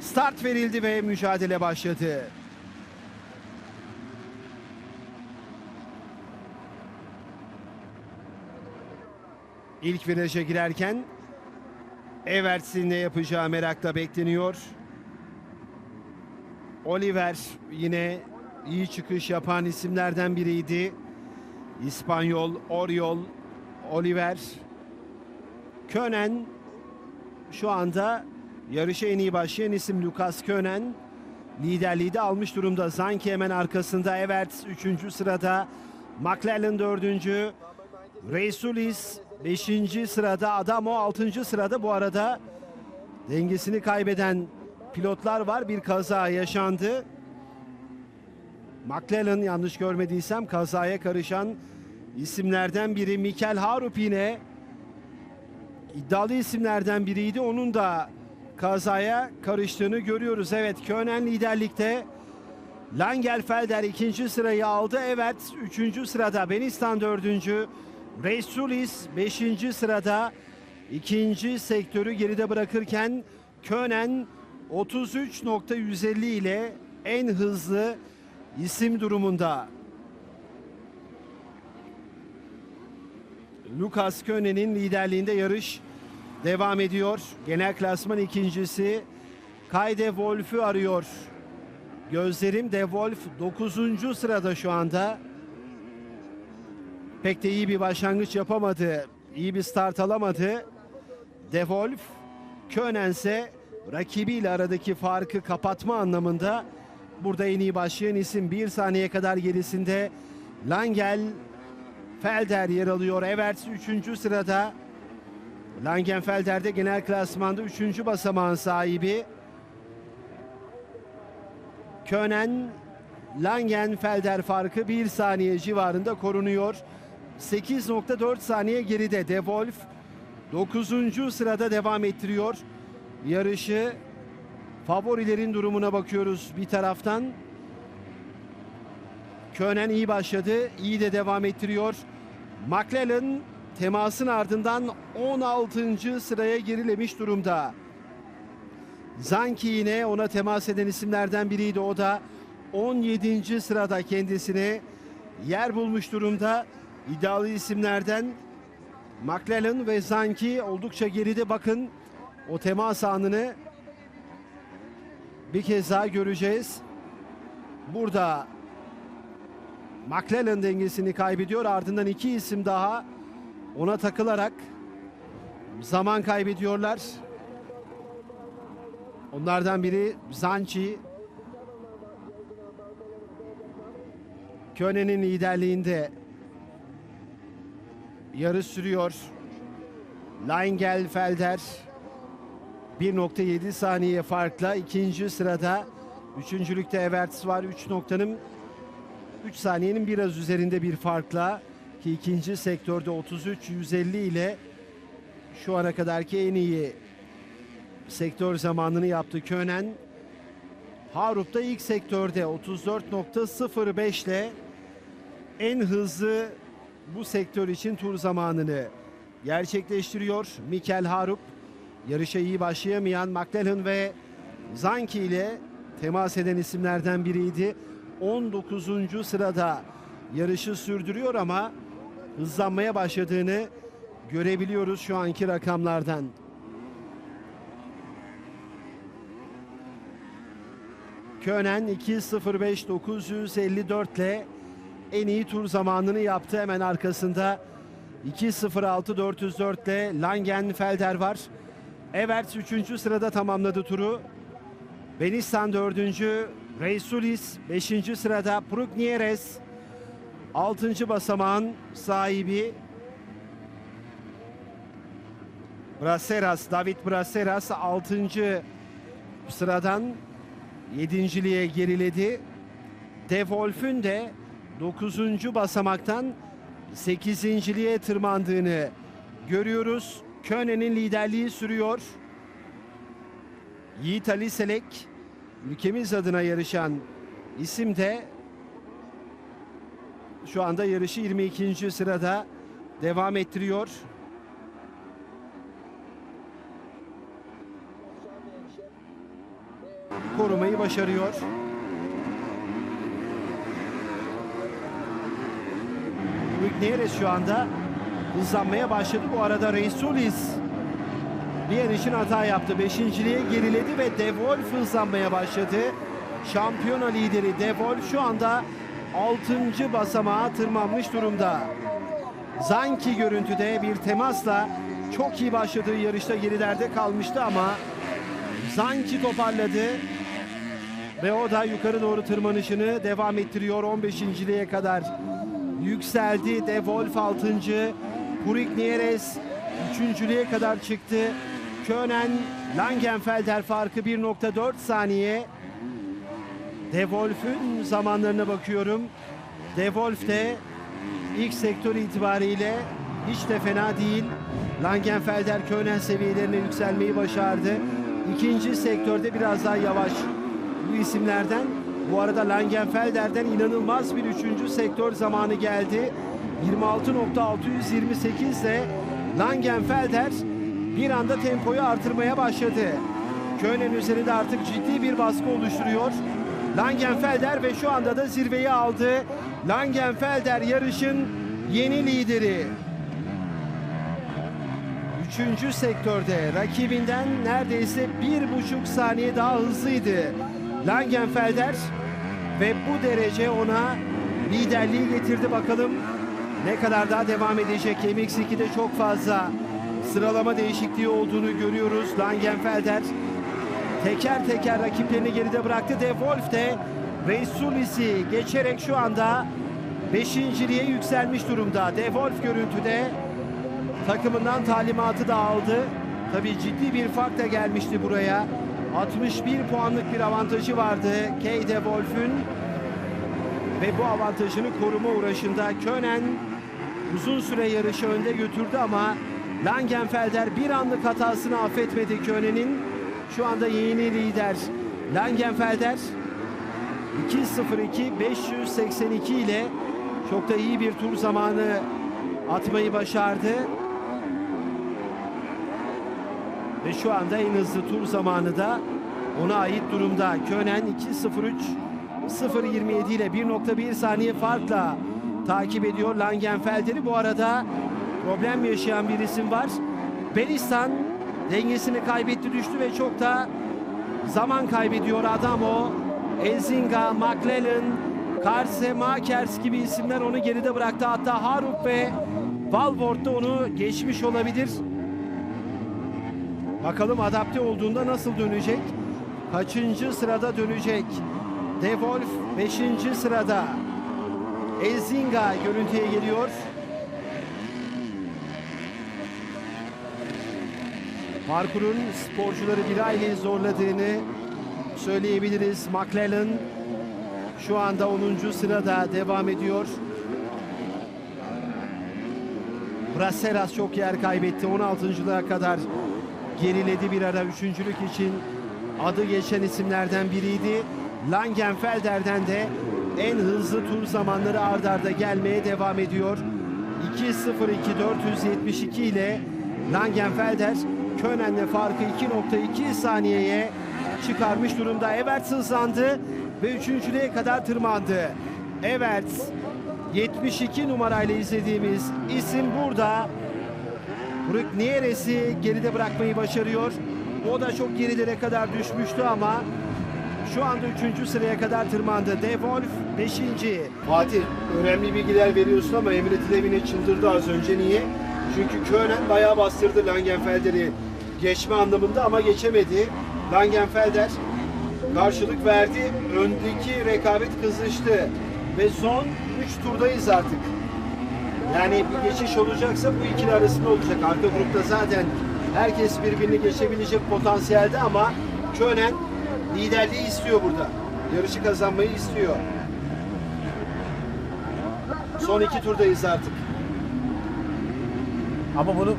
Start verildi ve mücadele başladı. İlk viraja girerken Everts'in ne yapacağı merakla bekleniyor. Oliver yine iyi çıkış yapan isimlerden biriydi. İspanyol, Oriol, Oliver. Könen şu anda yarışa en iyi başlayan isim Lucas Könen. Liderliği de almış durumda. Zanki hemen arkasında. Everts 3. sırada. McLaren 4. Reisulis 5. sırada. Adamo 6. sırada. Bu arada dengesini kaybeden pilotlar var. Bir kaza yaşandı. McLaren yanlış görmediysem kazaya karışan isimlerden biri Mikel Harup yine iddialı isimlerden biriydi. Onun da kazaya karıştığını görüyoruz. Evet Könen liderlikte. Langelfelder ikinci sırayı aldı. Evet üçüncü sırada Benistan dördüncü. Reisulis beşinci sırada. ikinci sektörü geride bırakırken Könen 33.150 ile en hızlı isim durumunda. Lucas Könen'in liderliğinde yarış devam ediyor. Genel klasman ikincisi Kai De Wolf'ü arıyor. Gözlerim De Wolf 9. sırada şu anda. Pek de iyi bir başlangıç yapamadı. İyi bir start alamadı. De Wolf, Könen ise rakibiyle aradaki farkı kapatma anlamında burada en iyi başlayan isim. Bir saniye kadar gerisinde Langel Felder yer alıyor. Everts 3. sırada. Langenfelder de genel klasmanda 3. basamağın sahibi. Könen Langenfelder farkı 1 saniye civarında korunuyor. 8.4 saniye geride De Wolf 9. sırada devam ettiriyor. Yarışı favorilerin durumuna bakıyoruz bir taraftan. Könen iyi başladı. iyi de devam ettiriyor. McLaren temasın ardından 16. sıraya gerilemiş durumda. Zanki yine ona temas eden isimlerden biriydi. O da 17. sırada kendisine yer bulmuş durumda. İddialı isimlerden McLaren ve Zanki oldukça geride bakın. O temas anını bir kez daha göreceğiz. Burada McLaren dengesini kaybediyor. Ardından iki isim daha ona takılarak zaman kaybediyorlar. Onlardan biri Zanchi. Könen'in liderliğinde yarış sürüyor. Leingelfelder 1.7 saniye farkla ikinci sırada. Üçüncülükte Everts var. 3 noktanın 3 saniyenin biraz üzerinde bir farkla ki ikinci sektörde 33-150 ile şu ana kadarki en iyi sektör zamanını yaptı Könen. Harup da ilk sektörde 34.05 ile en hızlı bu sektör için tur zamanını gerçekleştiriyor. Mikel Harup yarışa iyi başlayamayan McLaren ve Zanki ile temas eden isimlerden biriydi. 19. sırada yarışı sürdürüyor ama hızlanmaya başladığını görebiliyoruz şu anki rakamlardan. Könen 2.05.954 ile en iyi tur zamanını yaptı. Hemen arkasında 2.06.404 ile Langenfelder var. Everts 3. sırada tamamladı turu. Benistan 4. Reisulis 5. sırada. Prugnieres 6. basamağın sahibi. Braseras, David Braseras 6. sıradan 7.liğe geriledi. De Wolf'ün de 9. basamaktan 8.liğe tırmandığını görüyoruz. Könen'in liderliği sürüyor. Yiğit Ali Selek ülkemiz adına yarışan isim de şu anda yarışı 22. sırada devam ettiriyor. korumayı başarıyor. Rugnieres şu anda hızlanmaya başladı. Bu arada Resulis bir yarışın hata yaptı. Beşinciliğe geriledi ve De Wolf hızlanmaya başladı. Şampiyona lideri De Wolf şu anda 6. basamağa tırmanmış durumda. Zanki görüntüde bir temasla çok iyi başladığı yarışta gerilerde kalmıştı ama Zanki toparladı ve o da yukarı doğru tırmanışını devam ettiriyor 15.liğe kadar yükseldi. De Wolf 6. Purik Nieres 3.lüğe kadar çıktı. Könen Langenfelder farkı 1.4 saniye. De Wolf'ün zamanlarına bakıyorum. De Wolf de ilk sektör itibariyle hiç de fena değil. Langenfelder Könen seviyelerine yükselmeyi başardı. İkinci sektörde biraz daha yavaş bu isimlerden. Bu arada Langenfelder'den inanılmaz bir üçüncü sektör zamanı geldi. 26.628 ile Langenfelder bir anda tempoyu artırmaya başladı. Könen üzerinde artık ciddi bir baskı oluşturuyor. Langenfelder ve şu anda da zirveyi aldı. Langenfelder yarışın yeni lideri. Üçüncü sektörde rakibinden neredeyse bir buçuk saniye daha hızlıydı. Langenfelder ve bu derece ona liderliği getirdi bakalım ne kadar daha devam edecek. MX2'de çok fazla sıralama değişikliği olduğunu görüyoruz. Langenfelder teker teker rakiplerini geride bıraktı. De Wolf de Resulis'i geçerek şu anda beşinciliğe yükselmiş durumda. De Wolf görüntüde takımından talimatı da aldı. Tabii ciddi bir fark da gelmişti buraya. 61 puanlık bir avantajı vardı Kay De Wolf'ün. Ve bu avantajını koruma uğraşında Könen uzun süre yarışı önde götürdü ama Langenfelder bir anlık hatasını affetmedi Könen'in. Şu anda yeni lider Langenfelder 2.02 582 ile çok da iyi bir tur zamanı atmayı başardı. Ve şu anda en hızlı tur zamanı da ona ait durumda. Könen 2.03 0.27 ile 1.1 saniye farkla takip ediyor Langenfelder'i. Bu arada problem yaşayan bir isim var. Belistan dengesini kaybetti düştü ve çok da zaman kaybediyor Adamo. Elzinga, McLellan, Karse, Makers gibi isimler onu geride bıraktı. Hatta Haruk ve Valvort da onu geçmiş olabilir. Bakalım adapte olduğunda nasıl dönecek? Kaçıncı sırada dönecek? De Wolf 5. sırada. Elzinga görüntüye geliyor. Parkurun sporcuları bir aile zorladığını söyleyebiliriz. McLellan şu anda 10. sırada devam ediyor. Braseras çok yer kaybetti. 16.lığa kadar geriledi bir ara üçüncülük için adı geçen isimlerden biriydi. Langenfelder'den de en hızlı tur zamanları ard arda gelmeye devam ediyor. 2.02.472 ile Langenfelder Könen'le farkı 2.2 saniyeye çıkarmış durumda. Everts hızlandı ve üçüncülüğe kadar tırmandı. Everts 72 numarayla izlediğimiz isim burada. Rüknieres'i geride bırakmayı başarıyor. O da çok gerilere kadar düşmüştü ama şu anda 3. sıraya kadar tırmandı. De Wolf 5. Fatih önemli bilgiler veriyorsun ama Emre Tilevine çıldırdı az önce. Niye? Çünkü Könen bayağı bastırdı Langenfelder'i geçme anlamında ama geçemedi. Langenfelder karşılık verdi. Öndeki rekabet kızıştı. Ve son 3 turdayız artık. Yani bir geçiş olacaksa bu ikili arasında olacak. Arka grupta zaten herkes birbirini geçebilecek potansiyelde ama Könen liderliği istiyor burada. Yarışı kazanmayı istiyor. Son iki turdayız artık. Ama bunu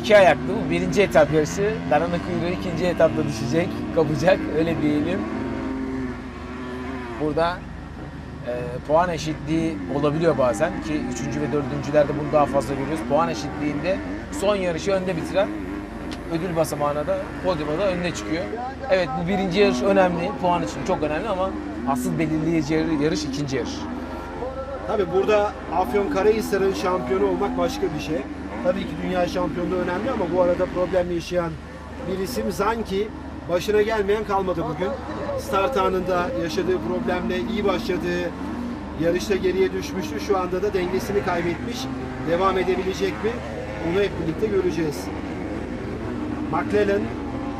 iki ayaklı bu. Birinci etap yarışı. Darana kuyruğu ikinci etapta düşecek, kapacak. Öyle diyelim. Burada e, puan eşitliği olabiliyor bazen ki üçüncü ve dördüncülerde bunu daha fazla görüyoruz. Puan eşitliğinde son yarışı önde bitiren ödül basamağına da podyuma da önüne çıkıyor. Evet bu birinci yarış önemli. Puan için çok önemli ama asıl belirleyici yarı- yarış ikinci yarış. Tabi burada Afyonkarahisar'ın şampiyonu olmak başka bir şey. Tabii ki dünya şampiyonluğu önemli ama bu arada problem yaşayan bir isim Zanki başına gelmeyen kalmadı bugün. Start anında yaşadığı problemle iyi başladığı yarışta geriye düşmüştü. Şu anda da dengesini kaybetmiş. Devam edebilecek mi? Onu hep birlikte göreceğiz. McLaren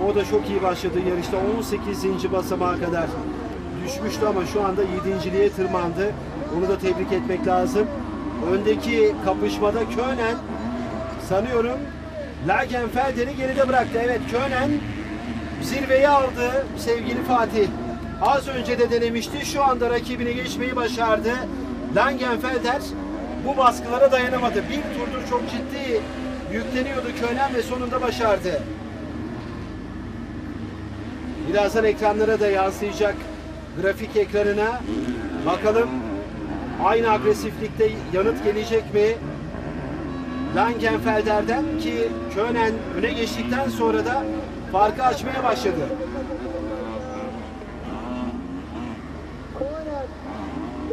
o da çok iyi başladı yarışta 18. basamağa kadar düşmüştü ama şu anda 7.liğe tırmandı. Onu da tebrik etmek lazım. Öndeki kapışmada Könen sanıyorum Lagenfelder'i geride bıraktı. Evet Könen zirveyi aldı sevgili Fatih. Az önce de denemişti. Şu anda rakibini geçmeyi başardı. Langenfelder bu baskılara dayanamadı. Bir turdur çok ciddi yükleniyordu Könen ve sonunda başardı. Birazdan ekranlara da yansıyacak grafik ekranına. Bakalım aynı agresiflikte yanıt gelecek mi? Langenfelder'den ki Könen öne geçtikten sonra da farkı açmaya başladı.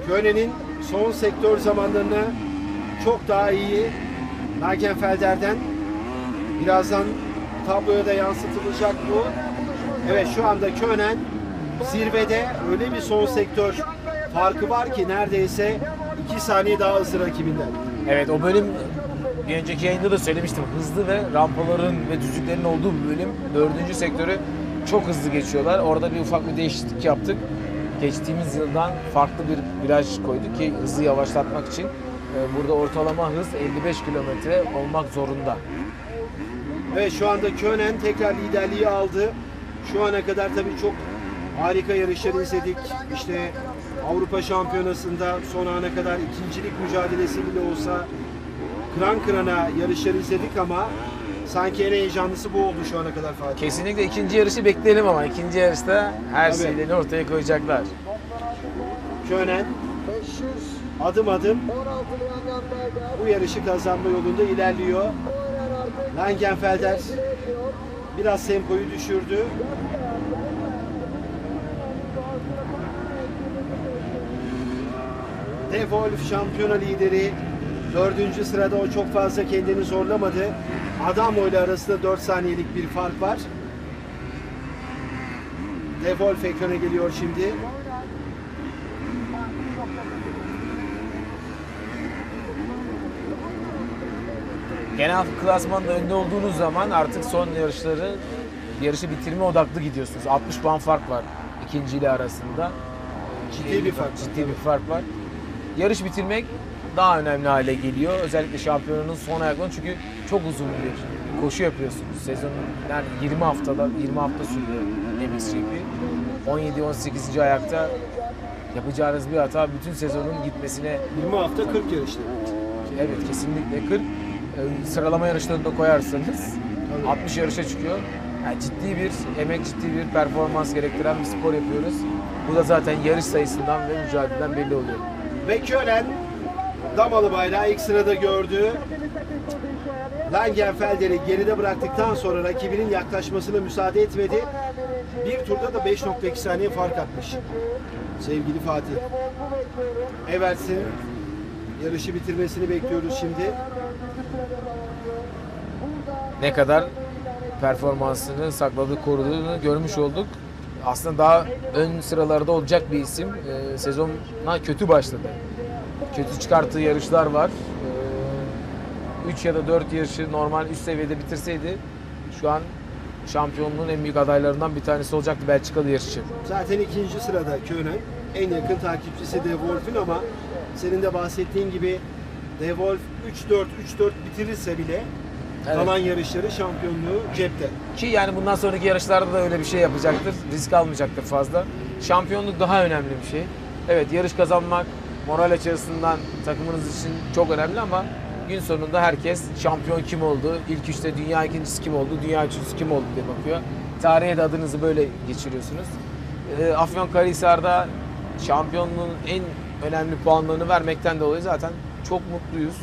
Könen'in son sektör zamanlarına çok daha iyi Langenfelder'den birazdan tabloya da yansıtılacak bu. Evet şu anda Könen zirvede öyle bir son sektör farkı var ki neredeyse 2 saniye daha hızlı rakibinden. Evet o bölüm bir önceki yayında da söylemiştim. Hızlı ve rampaların ve düzlüklerin olduğu bir bölüm. Dördüncü sektörü çok hızlı geçiyorlar. Orada bir ufak bir değişiklik yaptık. Geçtiğimiz yıldan farklı bir viraj koyduk ki hızı yavaşlatmak için. Ee, Burada ortalama hız 55 kilometre olmak zorunda. Evet şu anda Könen tekrar liderliği aldı. Şu ana kadar tabii çok harika yarışlar izledik. İşte Avrupa Şampiyonası'nda son ana kadar ikincilik mücadelesi bile olsa kıran kırana yarışlar izledik ama sanki en heyecanlısı bu oldu şu ana kadar Fatih. Kesinlikle ikinci yarışı bekleyelim ama ikinci yarışta her Tabii. şeylerini ortaya koyacaklar. Könen adım adım bu yarışı kazanma yolunda ilerliyor. Langenfelder biraz tempoyu düşürdü. De Wolf şampiyona lideri. Dördüncü sırada o çok fazla kendini zorlamadı. Adamo ile arasında 4 saniyelik bir fark var. De Wolf ekrana geliyor şimdi. Genel klasmanda önde olduğunuz zaman artık son yarışları yarışı bitirme odaklı gidiyorsunuz. 60 puan fark var ikinci ile arasında. Ciddi bir fark Ciddi bir fark var. Yarış bitirmek daha önemli hale geliyor. Özellikle şampiyonanın son ayaklarını çünkü çok uzun bir koşu yapıyorsunuz. Sezonun yani 20 haftada 20 hafta sürüyor MXGP. 17-18. ayakta yapacağınız bir hata bütün sezonun gitmesine 20 hafta 40 yarıştı. Evet kesinlikle 40 e, sıralama yarışlarını da koyarsanız Tabii. 60 yarışa çıkıyor. Yani ciddi bir emek, ciddi bir performans gerektiren bir spor yapıyoruz. Bu da zaten yarış sayısından ve mücadeleden belli oluyor. Ve Kölen damalı bayrağı ilk sırada gördü. Langenfelder'i geride bıraktıktan sonra rakibinin yaklaşmasına müsaade etmedi. Bir turda da 5.2 saniye fark atmış. Sevgili Fatih. Everts'in yarışı bitirmesini bekliyoruz şimdi. Ne kadar performansını sakladığı, koruduğunu görmüş olduk. Aslında daha ön sıralarda olacak bir isim. Ee, sezona kötü başladı. Kötü çıkarttığı yarışlar var. 3 ya da 4 yarışı normal üst seviyede bitirseydi şu an şampiyonluğun en büyük adaylarından bir tanesi olacaktı Belçikalı yarışçı. Zaten ikinci sırada Könen. En yakın takipçisi De Wolf'ün ama senin de bahsettiğin gibi De Wolf 3-4 3-4 bitirirse bile Evet. kalan yarışları şampiyonluğu cepte. Ki yani bundan sonraki yarışlarda da öyle bir şey yapacaktır. Risk almayacaktır fazla. Şampiyonluk daha önemli bir şey. Evet yarış kazanmak moral açısından takımınız için çok önemli ama gün sonunda herkes şampiyon kim oldu, ilk üçte dünya ikincisi kim oldu, dünya üçüncüsü kim oldu diye bakıyor. Tarihe de adınızı böyle geçiriyorsunuz. Ee, Afyonkarahisar'da şampiyonluğun en önemli puanlarını vermekten dolayı zaten çok mutluyuz.